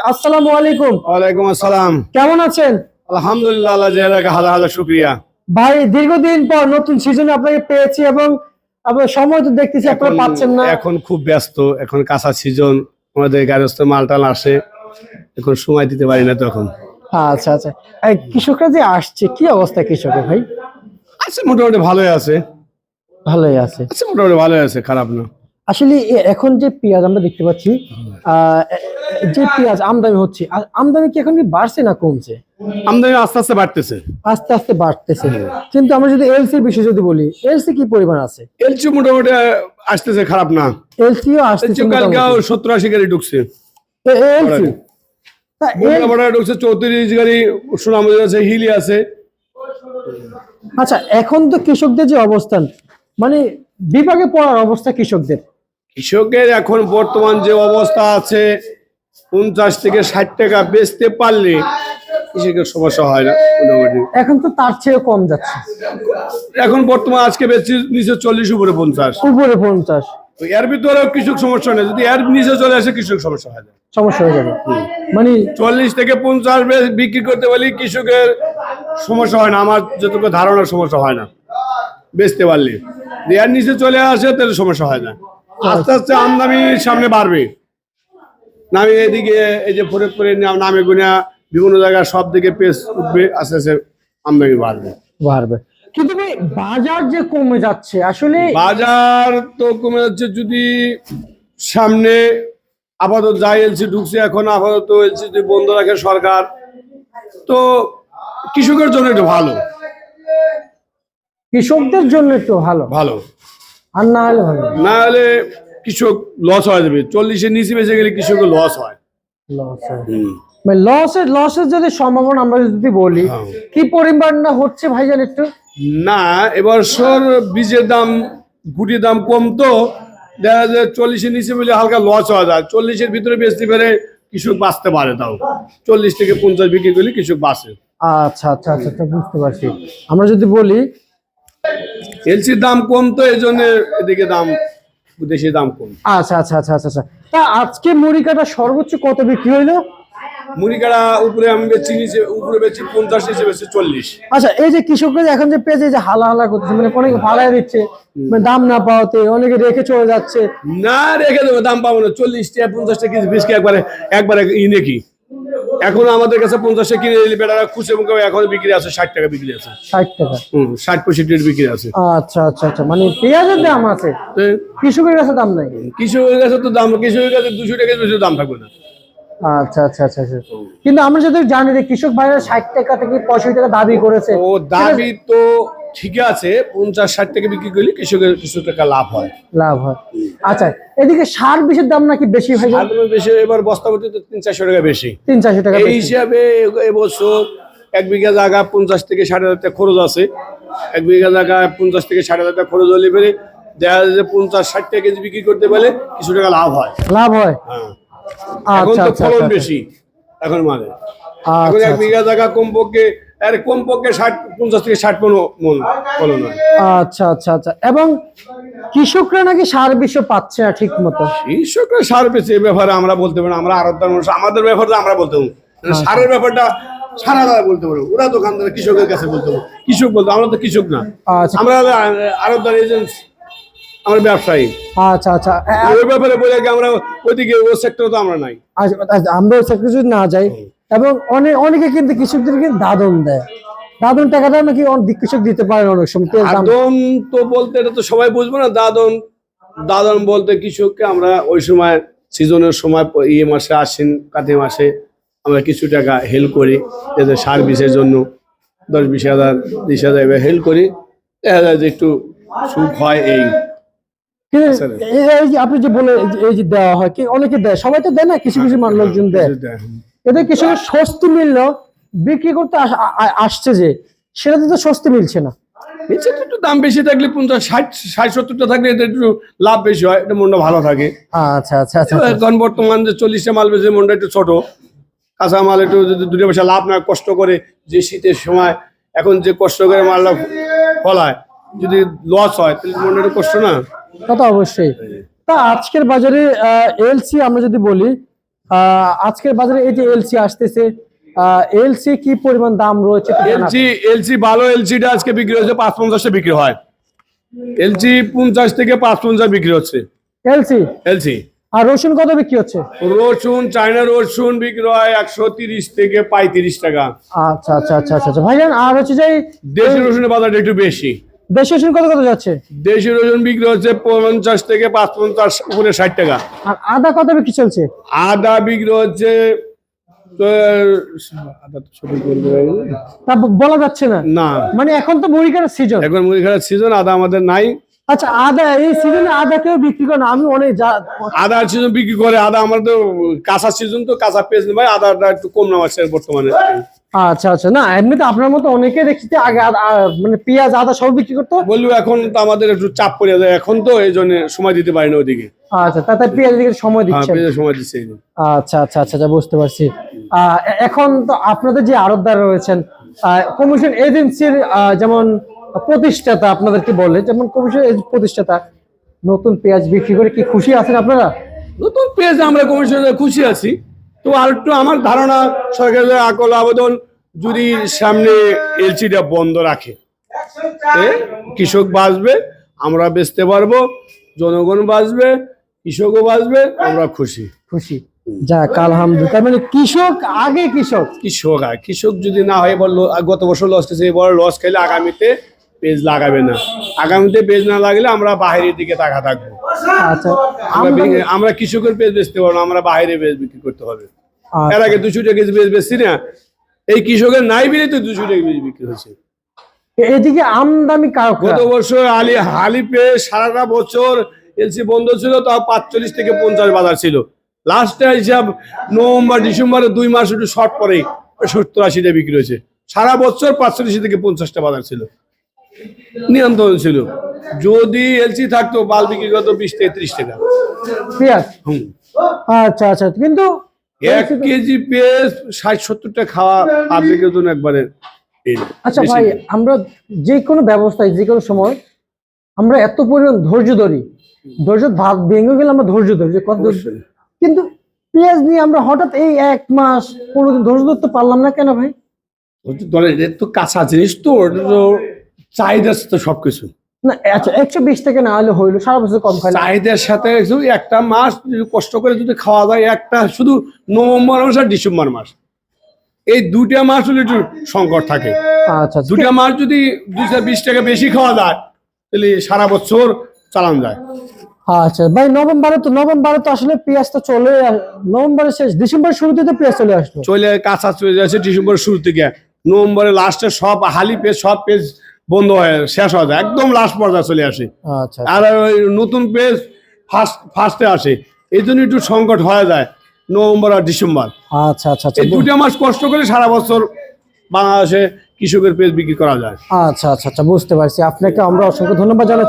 আসসালামু আলাইকুম। ওয়ালাইকুম আসসালাম। কেমন আছেন? আলহামদুলিল্লাহ আল্লাহ জালাকে হাজার হাজার শুক্রিয়া। ভাই দীর্ঘদিন পর নতুন সিজনে আপনাকে পেয়েছি এবং আপনার সময় তো দেখতেছি আপনারা পাচ্ছেন না। এখন খুব ব্যস্ত এখন কাঁচা সিজন আমাদের মালটাল আসে এখন সময় দিতে পারি না তখন আচ্ছা আচ্ছা। কৃষকরা যে আসছে কি অবস্থা কৃষকের ভাই? আছে মোটামুটি ভালোই আছে। ভালোই আছে। আছে মোটামুটি ভালোই আছে খারাপ না। আসলে এখন যে পেঁয়াজ আমরা দেখতে পাচ্ছি যে পেঁয়াজ আমদানি হচ্ছে আমদানি কি এখন কি বাড়ছে না কমছে? আমদানি আস্তে আস্তে বাড়তেছে। আস্তে আস্তে বাড়তেছে। কিন্তু আমরা যদি এলসি বিষয়ে যদি বলি এলসি কি পরিমাণ আছে? এলচি মোটামুটি আসতেছে খারাপ না। এলসিও আসতেছে কালকেও সত্তর আশি গাড়ি ঢুকছে। এলসি ঢুকছে চৌত্রিশ গাড়ি সোনামুজি আছে হিলি আছে। আচ্ছা এখন তো কৃষকদের যে অবস্থান মানে বিভাগে পড়ার অবস্থা কৃষকদের। কৃষকের এখন বর্তমান যে অবস্থা আছে পঞ্চাশ থেকে ষাট টাকা বেচতে পারলে কৃষকের সমস্যা হয় না মোটামুটি। এখন তো তার চেয়ে কম যাচ্ছে। এখন বর্তমান আজকে বেচছি নিচে চল্লিশ উপরে পঞ্চাশ। উপরে পঞ্চাশ। তো এর ভিতরেও কৃষক সমস্যা নেই যদি এর নিচে চলে আসে কৃষক সমস্যা হয় না সমস্যা হয়ে যাবে। মানে চল্লিশ থেকে পঞ্চাশ বিক্রি করতে পারলে কৃষকের সমস্যা হয় না আমার যতটুকু ধারণার সমস্যা হয় না বেচতে পারলে। এর নিচে চলে আসে তাহলে সমস্যা হয় না। আস্তে আস্তে আমদানি সামনে বাড়বে। নামে এদিকে এই যে ফরিদপুরে নাম- গুনা বিভিন্ন জায়গায় সব দিকে পেস উঠবে আস্তে আস্তে আমদানি বাড়বে। বাড়বে। কিন্তু ভাই বাজার যে কমে যাচ্ছে আসলে বাজার তো কমে যাচ্ছে যদি সামনে আপাতত যাই এলসি ঢুকছে এখন আপাতত এলসি যদি বন্ধ রাখে সরকার। তো কৃষকের জন্য একটু ভালো। কৃষকদের জন্য একটু ভালো। ভালো। আর না হলে। না হলে কৃষক লস হয়ে যাবে। চল্লিশের নিচে বেঁচে গেলে কৃষকের লস হয়। লস মানে লসের লসের যদি সম্ভাবনা আমরা যদি বলি হ্যাঁ। কি পরিমাণ না হচ্ছে ভাইজান একটু? না এবছর বীজের দাম গুটির দাম কম তো দেখা যায় চল্লিশের নিচে বলে হালকা লস হওয়া যায়। চল্লিশের ভিতরে বেচতে পেরে কৃষক বাঁচতে পারে তাও। চল্লিশ থেকে পঞ্চাশ বিক্রি করলে কৃষক বাঁচে। আচ্ছা আচ্ছা আচ্ছা আচ্ছা, বুঝতে পারছি। আমরা যদি বলি এলসির দাম কম তো এই জন্য এদিকে দাম দেশি দাম কম। আচ্ছা আচ্ছা আচ্ছা আচ্ছা আচ্ছা। তা আজকে মুড়ি কাটা সর্বোচ্চ কত বিক্রি হইল? মুড়িকাড়া উপরে আমি বেচি নিচে উপরে বেচি পঞ্চাশ নিচে বেচি চল্লিশ। আচ্ছা এই যে কৃষকরা এখন যে পেঁচে যে হালা হালা করতেছে মানে অনেকে ফালাই দিচ্ছে মানে দাম না পাওয়াতে অনেকে রেখে চলে যাচ্ছে। না রেখে দেবো দাম পাবো না। চল্লিশ টাকা পঞ্চাশ টাকা কেজি বেশি একবারে একবারে ইনে কি এখন আমাদের কাছে পঞ্চাশ টাকা কিনে নিলে বেটারা খুশি এবং এখন বিক্রি আছে ষাট টাকা বিক্রি আছে। ষাট টাকা। হুম ষাট পঁয়ষট্টি বিক্রি আছে। আচ্ছা আচ্ছা আচ্ছা। মানে পেঁয়াজের দাম আছে? কৃষকের কাছে দাম নাই? কৃষকের কাছে তো দাম কৃষকের কাছে দুশো টাকা দুশো দাম থাকবে না। আচ্ছা আচ্ছা আচ্ছা আচ্ছা। কিন্তু আমরা যদি জানি যে কৃষক ভাইরা ষাট টাকা থেকে পঁয়ষট্টি টাকা দাবি করেছে ও দাবি তো ঠিক আছে পঞ্চাশ ষাট টাকা বিক্রি করলে কৃষকের কিছু টাকা লাভ হয়। লাভ হয়। আচ্ছা এদিকে সার বিষের দাম নাকি বেশি আর তুমি বেশি এবার বস্তা করতে তো তিন চারশো টাকা বেশি। তিন চারশো টাকা এই হিসাবে এবছর এক বিঘা জায়গা পঞ্চাশ থেকে ষাট হাজার টাকা খরচ আছে। এক বিঘা জায়গা পঞ্চাশ থেকে ষাট হাজার টাকা খরচ হলে পরে দেখা যায় যে পঞ্চাশ ষাট টাকা কেজি বিক্রি করতে পারলে কিছু টাকা লাভ হয়। লাভ হয়? হ্যাঁ। এখন আচ্ছা তো আচ্ছা ফলন আচ্ছা, বেশি এখন মানে। এখন এক বিঘা জায়গা কমপক্ষে আর কমপক্ষে ষাট পঞ্চাশ থেকে ষাট ফলন হয়। আচ্ছা আচ্ছা আচ্ছা। এবং কৃষকরা নাকি সার বিশ্ব পাচ্ছে না ঠিক মতো কৃষকরা সার এই ব্যাপারে আমরা বলতে পারি না, আমরা আরবদার মানুষ আমাদের ব্যাপারটা আমরা বলতে পারব আচ্ছা। সারের ব্যাপারটা সারা বলতে পারব। ওরা দোকানদার কৃষকের কাছে বলতে পারব। কৃষক বলতে আমরা তো কৃষক না। আচ্ছা। আমরা আরবদার এজেন্ট আমরা ব্যবসায়ী। আচ্ছা আচ্ছা। ওই ব্যাপারে বলে আমরা ওইদিকে ওই সেক্টরে তো আমরা নাই। আচ্ছা, আমরা যদি না যাই এবং অনেক অনেকে কিন্তু কৃষকদেরকে দাদন দেয়। দাদন টাকাটা নাকি অনেক কৃষক দিতে পারে অনেক সময় দাদন তো বলতে এটা তো সবাই বুঝব না দাদন দাদন বলতে কৃষককে আমরা ওই সময় সিজনের সময় ইয়ে মাসে আশ্বিন কাতি মাসে আমরা কিছু টাকা হেল্প করি যাতে সার বিষের জন্য দশ বিশ হাজার বিশ হাজার এবার হেল্প করি। দেখা যায় যে একটু সুখ হয় এই কিন্তু আপনি যে বলে এই যে- দেওয়া হয় কি অনেকে দেয়? সবাই তো দেয় না কিছু কিছু লোকজন দেয়। এতে কৃষকের স্বস্তি মিললো বিক্রি করতে আসছে যে সেটাতে তো স্বস্তি মিলছে না। নিচে একটু দাম বেশি থাকলে পঞ্চাশ ষাট ষাট সত্তরটা থাকলে এতে একটু লাভ বেশি হয় এটা মনটা ভালো থাকে। আচ্ছা আচ্ছা আচ্ছা এখন বর্তমান যে চল্লিশটা মাল বেশি মনটা একটু ছোট কাঁচা মাল একটু যদি দুটো পয়সা লাভ না কষ্ট করে যে শীতের সময় এখন যে কষ্ট করে মালটা ফলায় যদি লস হয় তাহলে মনটা একটু কষ্ট না? তা তো অবশ্যই। তা আজকের বাজারে এলসি আমরা যদি বলি আজকের বাজারে এই যে এলসি আসতেছে এলসি কি পরিমাণ দাম রয়েছে এলসি এলসি ভালো এলসিটা আজকে বিক্রি হচ্ছে পাঁচ পঞ্চাশে বিক্রি হয়। এলসি পঞ্চাশ থেকে পাঁচ পঞ্চাশ বিক্রি হচ্ছে। এলসি এলসি আর রসুন কত বিক্রি হচ্ছে? রসুন চায়না রসুন বিক্রি হয় একশো তিরিশ থেকে পঁয়ত্রিশ টাকা। আচ্ছা আচ্ছা আচ্ছা আচ্ছা আচ্ছা। ভাইজান আর হচ্ছে যে দেশি রসুনের বাজারটা একটু বেশি। দেশি রসুন কত কত যাচ্ছে? দেশি রসুন বিক্রি হচ্ছে পঞ্চাশ থেকে পাঁচ পঞ্চাশ উপরে ষাট টাকা। আর আদা কত বিক্রি চলছে? আদা বিক্রি হচ্ছে তো, বলা যাচ্ছে না। না। মানে এখন তো মুড়ি কাটার সিজন এখন মুড়ি খাওয়ার সিজন আদা আমাদের নাই। আচ্ছা আদা এই সিজনে আদা কেউ বিক্রি করে না? আমি অনেক আদা সিজন বিক্রি করে আদা আমাদের তো কাঁচা সিজন তো কাঁচা পেঁয়াজ ভাই আদাটা একটু কম নাম আছে বর্তমানে। আচ্ছা আচ্ছা। না এমনিতে আপনার মতো অনেকে দেখছি আগে মানে পেঁয়াজ আদা সব বিক্রি করতো। বলব এখন তো আমাদের একটু চাপ পড়ে যায় এখন তো এই জন্য সময় দিতে পারি না ওইদিকে। আচ্ছা তাতে পেঁয়াজ দিকে সময় হ্যাঁ পেঁয়াজের সময় দিচ্ছে আচ্ছা আচ্ছা আচ্ছা আচ্ছা বুঝতে পারছি। আহ, এখন তো আপনাদের যে আড়তদার রয়েছেন কমিশন এজেন্সির যেমন প্রতিষ্ঠাতা আপনাদেরকে বলে যেমন কমিশন প্রতিষ্ঠাতা নতুন পেঁয়াজ বিক্রি করে কি খুশি আছেন আপনারা? নতুন পেঁয়াজ আমরা কমিশনে খুশি আছি। তো আর একটু আমার ধারণা সরকারের আকল আবেদন যদি সামনে এলসিটা বন্ধ রাখে কৃষক বাঁচবে আমরা বেচতে পারব জনগণ বাঁচবে কৃষকও বাঁচবে আমরা খুশি। খুশি। যাক আলহামদুলিল্লাহ। তার মানে কৃষক আগে কৃষক? কৃষক আর কৃষক যদি না হয় এবার গত বছর লস খেয়েছে এবার লস খেলে আগামীতে পেজ লাগাবে না। আগামীতে পেজ না লাগলে আমরা বাইরের দিকে তাকা থাকব। আচ্ছা। আমরা কৃষকের পেজ বেচতে পারব আমরা বাইরে পেজ বিক্রি করতে হবে। আচ্ছা। এর আগে দুশো টাকা পেজ বেচছি না এই কৃষকের নাই বিলে তো দুশো টাকা কেজি বিক্রি হয়েছে। এদিকে কারক গত বছর আলি হালি পেজ সারাটা বছর এলসি বন্ধ ছিল তাও পাঁচচল্লিশ থেকে পঞ্চাশ বাজার ছিল। লাস্টে হিসাব নভেম্বর ডিসেম্বরে দুই মাস একটু শর্ট পরে সত্তর আশিটা বিক্রি হয়েছে। সারা বছর পাঁচচল্লিশ থেকে পঞ্চাশটা বাজার ছিল। নিয়ন্ত্রণ ছিল। যদি এলসি থাকতো বাল বিক্রি করতো বিশ থেকে ত্রিশ টাকা। পেঁয়াজ? হুম। আচ্ছা আচ্ছা কিন্তু এক কেজি পেঁয়াজ ষাট সত্তরটা খাওয়া পাবলিকের জন্য একবারে আচ্ছা ভাই আমরা যে কোনো ব্যবস্থায় যে কোনো সময় আমরা এত পরিমাণ ধৈর্য ধরি। ধৈর্য ভাব ভেঙে গেলে আমরা ধৈর্য ধরি কত। কিন্তু পেঁয়াজ নিয়ে আমরা হঠাৎ এই এক মাস কোনোদিন ধৈর্য ধরতে পারলাম না কেন ভাই? ওই তো তো কাঁচা জিনিস তো চাহিদা তো সবকিছু। না আচ্ছা একশো বিশ টাকা না হলে হইল সারা বছর কম খাই না? চাহিদার সাথে একটু একটা মাস যদি কষ্ট করে যদি খাওয়া যায় একটা শুধু নভেম্বর মাস আর ডিসেম্বর মাস। এই দুটা মাস হলে একটু সংকট থাকে। আচ্ছা আচ্ছা। দুটা মাস যদি দুশো বিশ টাকা বেশি খাওয়া যায় তাহলে সারা বছর চালান যায়। আচ্ছা ভাই নভেম্বরে তো নভেম্বরে তো আসলে পেঁয়াজ তো চলে নভেম্বরের শেষ ডিসেম্বর শুরুতে তো পেঁয়াজ চলে আসলো। চলে কাঁচা চলে যাচ্ছে ডিসেম্বর শুরু থেকে নভেম্বরে লাস্টে সব হালি পেজ সব পেজ বন্ধ হয়ে শেষ হয়ে যায়। একদম লাস্ট পর্যায়ে চলে আসে। আচ্ছা আর ওই নতুন পেজ ফার্স্ট ফার্স্টে আসে। এই জন্য একটু সংকট হয়ে যায় নভেম্বর আর ডিসেম্বর। আচ্ছা আচ্ছা আচ্ছা। এই দুটা মাস কষ্ট করে সারা বছর বাংলাদেশে কৃষকের পেজ বিক্রি করা যায়। আচ্ছা আচ্ছা আচ্ছা বুঝতে পারছি। আপনাকে আমরা অসংখ্য ধন্যবাদ জানাচ্ছি।